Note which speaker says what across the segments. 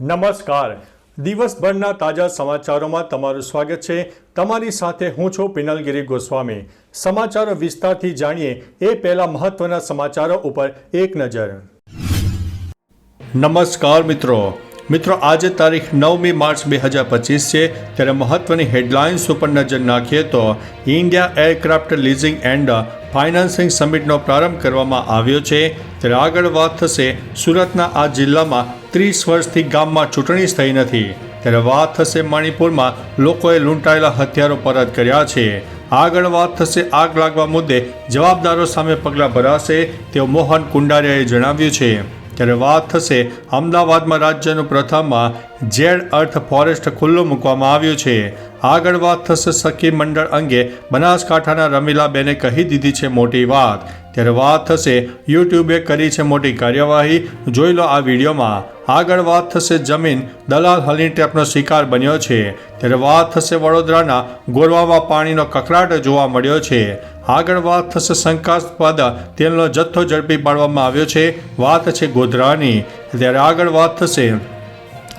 Speaker 1: નમસ્કાર. દિવસભરના તાજા સમાચારોમાં તમારું સ્વાગત છે. તમારી સાથે હું છું પિનલગીરી ગોસ્વામી. સમાચારો વિસ્તારથી જાણીએ એ પહેલા મહત્વના સમાચારો ઉપર એક નજર. નમસ્કાર મિત્રો. મિત્રો, આજે તારીખ નવમી માર્ચ બે હજાર પચીસ છે. ત્યારે મહત્વની હેડલાઇન્સ ઉપર નજર નાખીએ તો India aircraft leasing and financing સમિટનો પ્રારંભ કરવામાં આવ્યો છે. ત્યારે આગળ વાત થશે, સુરતના આ જિલ્લામાં ત્રીસ વર્ષથી ગામમાં ચૂંટણી થઈ નથી. ત્યારે વાત થશે મણિપુરમાં, લોકોએ લૂંટાયેલા હથિયારો પરત કર્યા છે. આગળ વાત થશે આગ લાગવા મુદ્દે, જવાબદારો સામે પગલાં ભરાશે, તેવું મોહન કુંડારિયાએ જણાવ્યું છે. ત્યારે વાત થશે, અમદાવાદમાં રાજ્યનું પ્રથમમાં ઝેડ અર્થ ફોરેસ્ટ ખુલ્લું મૂકવામાં આવ્યું છે. આગળ વાત થશે સખી મંડળ અંગે. બનાસકાંઠાના રમીલાબેને કહી દીધી છે મોટી વાત. ત્યારે વાત થશે યુટ્યુબે કરી છે મોટી કાર્યવાહી. જોઈ લો આ વિડીયોમાં. આગળ વાત થશે જમીન દલાલ હની ટેપનો શિકાર બન્યો છે. ત્યારે વાત થશે વડોદરાના ગોરવામાં પાણીનો કકળાટ જોવા મળ્યો છે. આગળ વાત થશે શંકાસ્પદ તેલનો જથ્થો ઝડપી પાડવામાં આવ્યો છે. વાત છે ગોધરાની. ત્યારે આગળ વાત થશે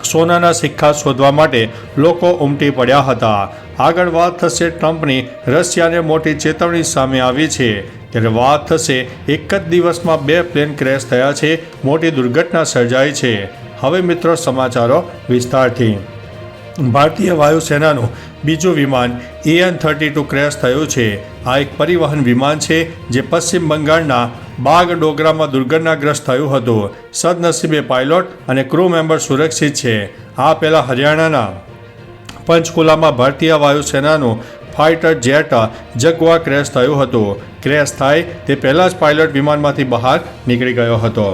Speaker 1: સોનાના સિક્કા શોધવા માટે લોકો ઉમટી પડ્યા હતા. આગળ વાત થશે ટ્રમ્પની. રશિયાને મોટી ચેતવણી સામે આવી છે. ત્યારે વાત થશે, એક જ દિવસમાં બે પ્લેન ક્રેશ થયા છે, મોટી દુર્ઘટના સર્જાઈ છે. હવે મિત્રો સમાચારો વિસ્તારથી. ભારતીય વાયુસેનાનું બીજું વિમાન એએન થર્ટી ટુ ક્રેશ થયું છે. આ એક પરિવહન વિમાન છે, જે પશ્ચિમ બંગાળના બાગ ડોગરામાં દુર્ઘટનાગ્રસ્ત થયું હતું. સદનસીબે પાયલોટ અને ક્રૂ મેમ્બર સુરક્ષિત છે. આ પહેલાં હરિયાણાના પંચકુલામાં ભારતીય વાયુસેનાનું ફાઇટર જેટ જગવા ક્રેશ થયું હતું. ક્રેશ થાય તે પહેલાં જ પાયલોટ વિમાનમાંથી બહાર નીકળી ગયો હતો.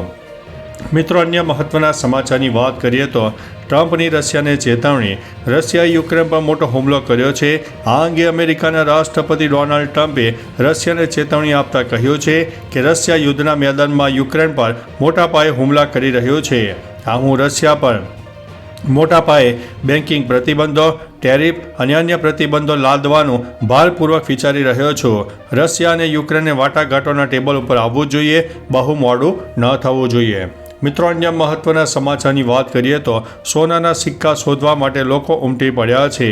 Speaker 1: મિત્રો, અન્ય મહત્વના સમાચારની વાત કરીએ તો ટ્રમ્પની રશિયાને ચેતવણી. રશિયાએ યુક્રેન પર મોટો હુમલો કર્યો છે. આ અંગે અમેરિકાના રાષ્ટ્રપતિ ડોનાલ્ડ ટ્રમ્પે રશિયાને ચેતવણી આપતા કહ્યું છે કે રશિયા યુદ્ધના મેદાનમાં યુક્રેન પર મોટા પાયે હુમલા કરી રહ્યો છે. આ હું રશિયા પર. મોટા પાયે બેન્કિંગ પ્રતિબંધો, ટેરિફ અને અન્ય પ્રતિબંધો લાદવાનું ભારપૂર્વક વિચારી રહ્યો છું. રશિયા અને યુક્રેનને વાટાઘાટોના ટેબલ ઉપર આવવું જોઈએ. બહુ મોડું ન થવું જોઈએ. મિત્રો, અન્ય મહત્વના સમાચારની વાત કરીએ તો સોનાના સિક્કા શોધવા માટે લોકો ઉમટી પડ્યા છે.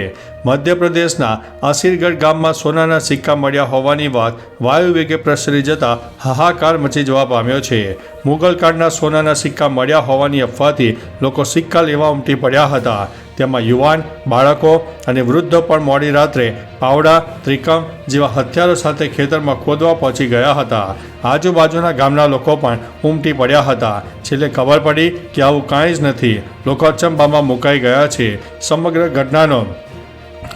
Speaker 1: મધ્યપ્રદેશના આશીરગઢ ગામમાં સોનાના સિક્કા મળ્યા હોવાની વાત વાયુ વેગે પ્રસરી જતા હાહાકાર મચી જવા પામ્યો છે. મુગલકાળના સોનાના સિક્કા મળ્યા હોવાની અફવાથી લોકો સિક્કા લેવા ઉમટી પડ્યા હતા. તેમાં યુવાન, બાળકો અને વૃદ્ધો પણ મોડી રાત્રે પાવડા, ત્રિકમ જેવા હથિયારો સાથે ખેતરમાં ખોદવા પહોંચી ગયા હતા. આજુબાજુના ગામના લોકો પણ ઉમટી પડ્યા હતા. છેલ્લે ખબર પડી કે આવું કાંઈ જ નથી. લોકો અચંબામાં મુકાઈ ગયા છે. સમગ્ર ઘટનાનો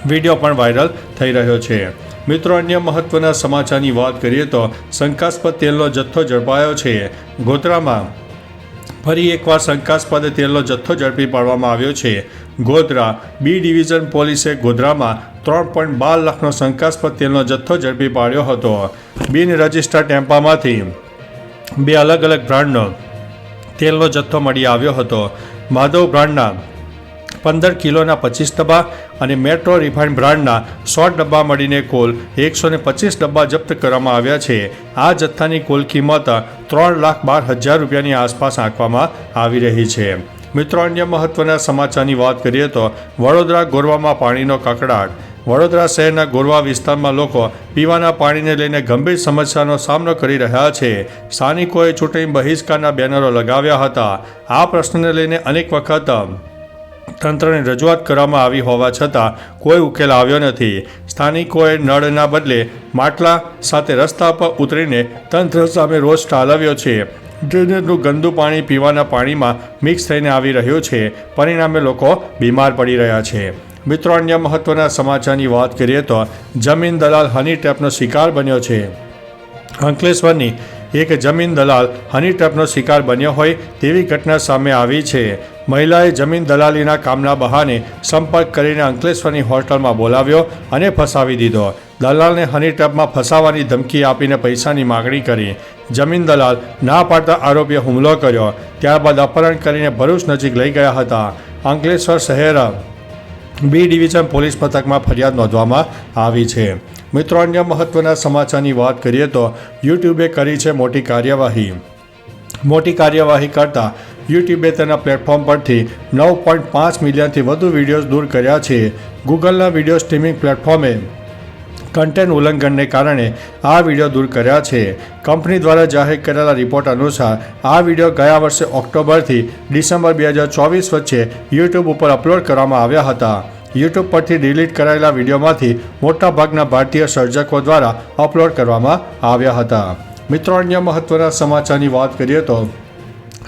Speaker 1: વીડિયો પણ વાયરલ થઈ રહ્યો છે. મિત્રો, અન્ય મહત્વના સમાચારની વાત કરીએ તો શંકાસ્પદ તેલનો જથ્થો ઝડપાયો છે. ગોધરામાં ફરી એકવાર શંકાસ્પદ તેલનો જથ્થો ઝડપી પાડવામાં આવ્યો છે. ગોધરા બી ડિવિઝન પોલીસે ગોધરામાં ત્રણ પોઈન્ટ બાર લાખનો શંકાસ્પદ તેલનો જથ્થો ઝડપી પાડ્યો હતો. બિન રજિસ્ટર્ડ ટેમ્પામાંથી બે અલગ અલગ બ્રાન્ડનો તેલનો જથ્થો મળી આવ્યો હતો. માધવ બ્રાન્ડના પંદર કિલોના પચીસ ડબ્બા અને મેટ્રો રિફાઇન્ડ બ્રાન્ડના સો ડબ્બા મળીને કુલ એકસો પચીસ ડબ્બા જપ્ત કરવામાં આવ્યા છે. આ જથ્થાની કુલ કિંમત ત્રણ લાખ બાર હજાર રૂપિયાની આસપાસ આંકવામાં આવી રહી છે. મિત્રો, અન્ય મહત્વના સમાચારની વાત કરીએ તો વડોદરા ગોરવામાં પાણીનો કકડાટ. વડોદરા શહેરના ગોરવા વિસ્તારમાં લોકો પીવાના પાણીને લઈને ગંભીર સમસ્યાનો સામનો કરી રહ્યા છે. સ્થાનિકોએ ચૂંટણી બહિષ્કારના બેનરો લગાવ્યા હતા. આ પ્રશ્નને લઈને અનેક વખત તંત્રને રજૂઆત કરવામાં આવી હોવા છતાં કોઈ ઉકેલ આવ્યો નથી. સ્થાનિકોએ નળના બદલે માટલા સાથે રસ્તા પર ઉતરીને તંત્ર સામે રોષ ઠાલવ્યો છે. ડ્રેનેજનું ગંદુ પાણી પીવાના પાણીમાં મિક્સ થઈને આવી રહ્યું છે. પરિણામે લોકો બીમાર પડી રહ્યા છે. મિત્રો, અન્ય મહત્વના સમાચારની વાત કરીએ તો જમીન દલાલ હની ટ્રેપનો શિકાર બન્યો છે. અંકલેશ્વરની એક જમીન દલાલ હની ટ્રેપનો શિકાર બન્યો હોય તેવી ઘટના સામે આવી છે. મહિલાએ જમીન દલાલીના કામના બહાને સંપર્ક કરીને અંકલેશ્વરની હોટલમાં બોલાવ્યો અને ફસાવી દીધો. દલાલને હની ટ્રેપમાં ફસાવાની ધમકી આપીને પૈસાની માગણી કરી. જમીન દલાલ ના પાડતા આરોપીએ હુમલો કર્યો. ત્યારબાદ અપહરણ કરીને ભરૂચ નજીક લઈ ગયા હતા. અંકલેશ્વર શહેર બી ડિવિઝન પોલીસ મથકમાં ફરિયાદ નોંધવામાં આવી છે. મિત્રો, અન્ય મહત્વના સમાચારની વાત કરીએ તો યુટ્યુબે કરી છે મોટી કાર્યવાહી. મોટી કાર્યવાહી કરતા યુટ્યુબે તેના પ્લેટફોર્મ પરથી નવ પોઈન્ટ પાંચ મિલિયનથી વધુ વિડીયોઝ દૂર કર્યા છે ગૂગલના વીડિયો સ્ટ્રીમિંગ પ્લેટફોર્મે. કન્ટેન્ટ ઉલ્લંઘનને કારણે આ વીડિયો દૂર કર્યા છે. કંપની દ્વારા જાહેર કરેલા રિપોર્ટ અનુસાર, આ વીડિયો ગયા વર્ષે ઓક્ટોબરથી ડિસેમ્બર બે હજાર ચોવીસ વચ્ચે યુટ્યુબ ઉપર અપલોડ કરવામાં આવ્યા હતા. યુટ્યુબ પરથી ડિલીટ કરાયેલા વિડીયોમાંથી મોટાભાગના ભારતીય સર્જકો દ્વારા અપલોડ કરવામાં આવ્યા હતા. મિત્રો, અન્ય મહત્વના સમાચારની વાત કરીએ તો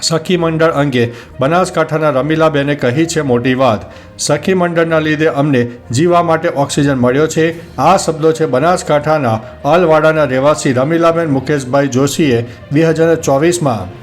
Speaker 1: સખી મંડળ અંગે બનાસકાંઠાના રમીલાબેને કહી છે મોટી વાત. સખી મંડળના લીધે અમને જીવવા માટે ઓક્સિજન મળ્યો છે. આ શબ્દો છે બનાસકાંઠાના અલવાડાના રહેવાસી રમીલાબેન મુકેશભાઈ જોશીએ બે હજાર ચોવીસમાં.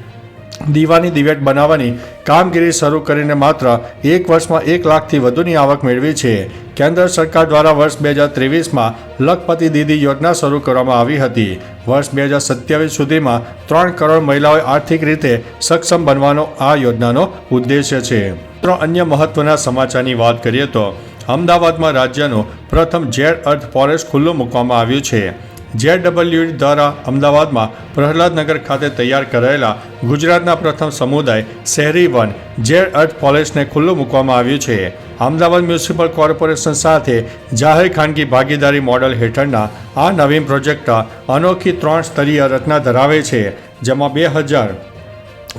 Speaker 1: દીવાની દિવેટ બનાવવાની કામગીરી શરૂ કરીને માત્ર એક વર્ષમાં એક લાખથી વધુની આવક મેળવી છે. કેન્દ્ર સરકાર દ્વારા વર્ષ બે હજાર ત્રેવીસમાં લખપતિ દીદી યોજના શરૂ કરવામાં આવી હતી. વર્ષ બે હજાર સત્યાવીસ સુધીમાં ત્રણ કરોડ મહિલાઓએ આર્થિક રીતે સક્ષમ બનવાનો આ યોજનાનો ઉદ્દેશ્ય છે. મિત્રો, અન્ય મહત્વના સમાચારની વાત કરીએ તો, અમદાવાદમાં રાજ્યનું પ્રથમ ઝેડ અર્થ ફોરેસ્ટ ખુલ્લું મૂકવામાં આવ્યું છે. જેડબલ્યુ દ્વારા અમદાવાદમાં પ્રહલાદનગર ખાતે તૈયાર કરાયેલા ગુજરાતના પ્રથમ સમુદાય શહેરી વન જેડ અર્થ ફોરેસ્ટને ખુલ્લું મૂકવામાં આવ્યું છે. અમદાવાદ મ્યુનિસિપલ કોર્પોરેશન સાથે જાહેર ખાનગી ભાગીદારી મોડલ હેઠળના આ નવીન પ્રોજેક્ટ અનોખી ત્રણ સ્તરીય રચના ધરાવે છે, જેમાં બે હજાર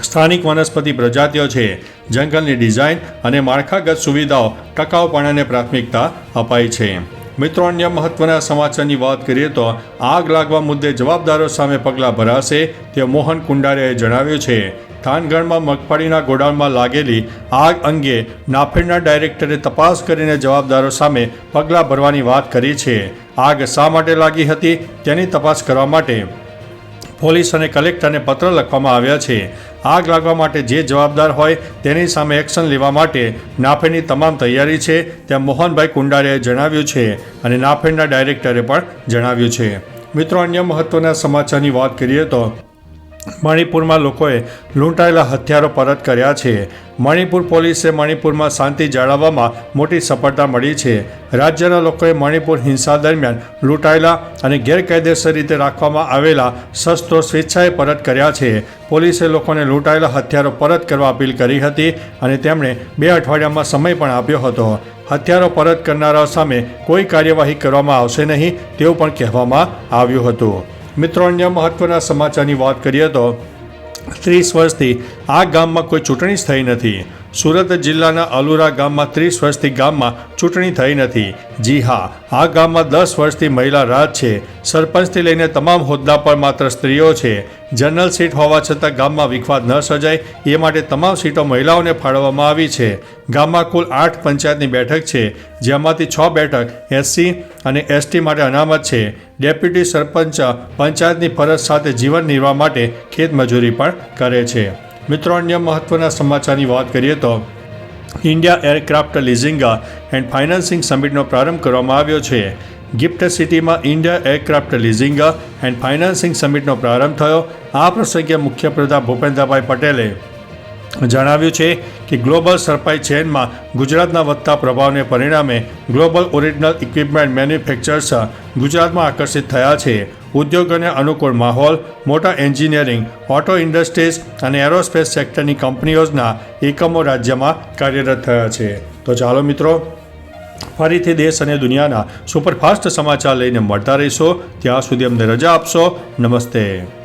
Speaker 1: સ્થાનિક વનસ્પતિ પ્રજાતિઓ છે, જંગલની ડિઝાઇન અને માળખાગત સુવિધાઓ ટકાઉપણાને પ્રાથમિકતા અપાઈ છે. મિત્રો, અન્ય મહત્વના સમાચારની વાત કરીએ તો આગ લાગવા મુદ્દે જવાબદારો સામે પગલાં ભરાશે તે મોહન કુંડારિયાએ જણાવ્યું છે. થાનગઢમાં મગફળીના ગોડાઉનમાં લાગેલી આગ અંગે નાફેડના ડાયરેક્ટરે તપાસ કરીને જવાબદારો સામે પગલાં ભરવાની વાત કરી છે. આગ શા માટે લાગી હતી તેની તપાસ કરવા માટે પોલીસ અને કલેક્ટરને પત્ર લખવામાં આવ્યા છે. આગ લાગવા માટે જે જવાબદાર હોય તેની સામે એક્શન લેવા માટે નાફેડની તમામ તૈયારી છે, તેમ મોહનભાઈ કુંડારિયાએ જણાવ્યું છે અને નાફેડના ડાયરેક્ટરે પણ જણાવ્યું છે. મિત્રો, અન્ય મહત્વના સમાચારની વાત કરીએ તો મણિપુરમાં લોકોએ લૂંટાયેલા હથિયારો પરત કર્યા છે. મણિપુર પોલીસે મણિપુરમાં શાંતિ જાળવવામાં મોટી સફળતા મળી છે. રાજ્યના લોકોએ મણિપુર હિંસા દરમિયાન લૂંટાયેલા અને ગેરકાયદેસર રીતે રાખવામાં આવેલા શસ્ત્રો સ્વેચ્છાએ પરત કર્યા છે. પોલીસે લોકોને લૂંટાયેલા હથિયારો પરત કરવા અપીલ કરી હતી અને તેમણે બે અઠવાડિયામાં સમય પણ આપ્યો હતો. હથિયારો પરત કરનારા સામે કોઈ કાર્યવાહી કરવામાં આવશે નહીં તેવું પણ કહેવામાં આવ્યું હતું. મિત્રો, અન્ય મહત્વના સમાચારની વાત કરીએ તો ત્રીસ વર્ષથી આ ગામમાં કોઈ ચૂંટણી જ થઈ નથી. સુરત જિલ્લાના અલુરા ગામમાં ત્રીસ વર્ષથી ગામમાં ચૂંટણી થઈ નથી. જી હા, આ ગામમાં દસ વર્ષથી મહિલા રાજ છે. સરપંચથી લઈને તમામ હોદ્દા પર માત્ર સ્ત્રીઓ છે. જનરલ સીટ હોવા છતાં ગામમાં વિખવાદ ન સર્જાય, એ માટે તમામ સીટો મહિલાઓને ફાળવવામાં આવી છે. ગામમાં કુલ આઠ પંચાયતની બેઠક છે, જેમાંથી છ બેઠક એસસી અને એસટી માટે અનામત છે. ડેપ્યુટી સરપંચ પંચાયતની ફરજ સાથે જીવન નિર્વાહ માટે ખેતમજૂરી પણ કરે છે. મિત્રો, અન્ય મહત્વના સમાચારની વાત કરીએ તો India aircraft leasing and financing સમિટનો પ્રારંભ કરવામાં આવ્યો છે. ગિફ્ટ સિટીમાં India aircraft leasing and financing સમિટનો પ્રારંભ થયો. આ પ્રસંગે મુખ્યપ્રધાન ભૂપેન્દ્રભાઈ પટેલે જણાવ્યું છે કે ગ્લોબલ સપ્લાય ચેનમાં ગુજરાતના વધતા પ્રભાવને પરિણામે ગ્લોબલ ઓરિજિનલ ઇક્વિપમેન્ટ મેન્યુફેક્ચર્સ ગુજરાતમાં આકર્ષિત થયા છે. ઉદ્યોગોને અનુકૂળ માહોલ, મોટા એન્જિનિયરિંગ, ઓટો ઇન્ડસ્ટ્રીઝ અને એરોસ્પેસ સેક્ટરની કંપનીઓના એકમો રાજ્યમાં કાર્યરત થયા છે. તો ચાલો મિત્રો, ફરીથી દેશ અને દુનિયાના સુપરફાસ્ટ સમાચાર લઈને મળતા રહીશો. ત્યાં સુધી અમને રજા આપશો. નમસ્તે.